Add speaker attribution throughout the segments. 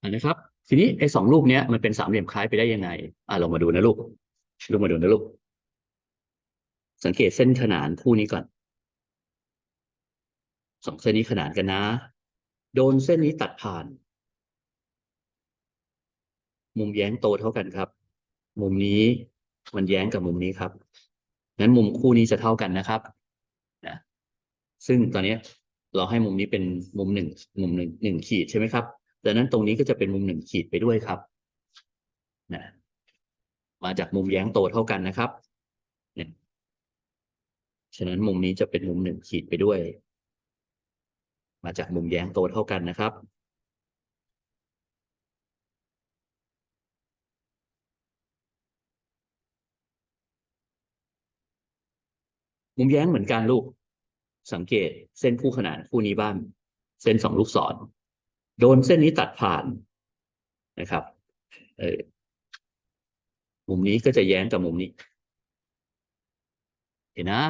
Speaker 1: อ่านะครับ ทีนี้ไอ้สองรูปเนี้ยมันเป็นสามเหลี่ยมคล้ายไปได้ยังไงอ่าลองมาดูนะลูกลูกมาดูนะลูก สังเกตเส้นขนานคู่นี้ก่อนสองเส้นนี้ขนานกันนะ โดนเส้นนี้ตัดผ่าน มุมแย้งโตเท่ากันครับ มุมนี้มันแย้งกับมุมนี้ครับงั้นมุมคู่นี้จะเท่ากันนะครับนะซึ่งตอนนี้เราให้มุมนี้เป็นมุมหนึ่งมุมหนึ่งหนึ่งขีดใช่ไหมครับ ดังนั้นตรงนี้ก็จะเป็นมุมหนึ่งขีดไปด้วยครับนะมาจากมุมแย้งโตเท่ากันนะครับเนี่ยฉะนั้นมุมนี้จะเป็นมุมหนึ่งขีดไปด้วย มาจากมุมแย้งโตเท่ากันนะครับมุมแย้งเหมือนกันลูก สังเกตเส้นคู่ขนานคู่นี้บ้าง เส้นสองลูกศร โดนเส้นนี้ตัดผ่านนะครับเออมุมนี้ก็จะแย้งกับมุมนี้ เห็นนะ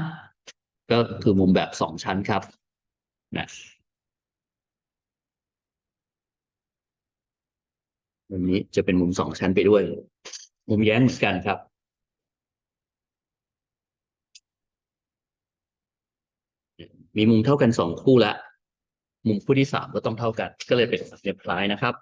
Speaker 1: ก็คือมุมแบบสองชั้นครับนะมุมนี้จะเป็นมุมสองชั้นไปด้วย มุมแย้งเหมือนกันครับมีมุมเท่ากันสองคู่ละ มุมคู่ที่สามก็ต้องเท่ากัน ก็เลยเป็นสัดเหลี่ยมคล้ายนะครับ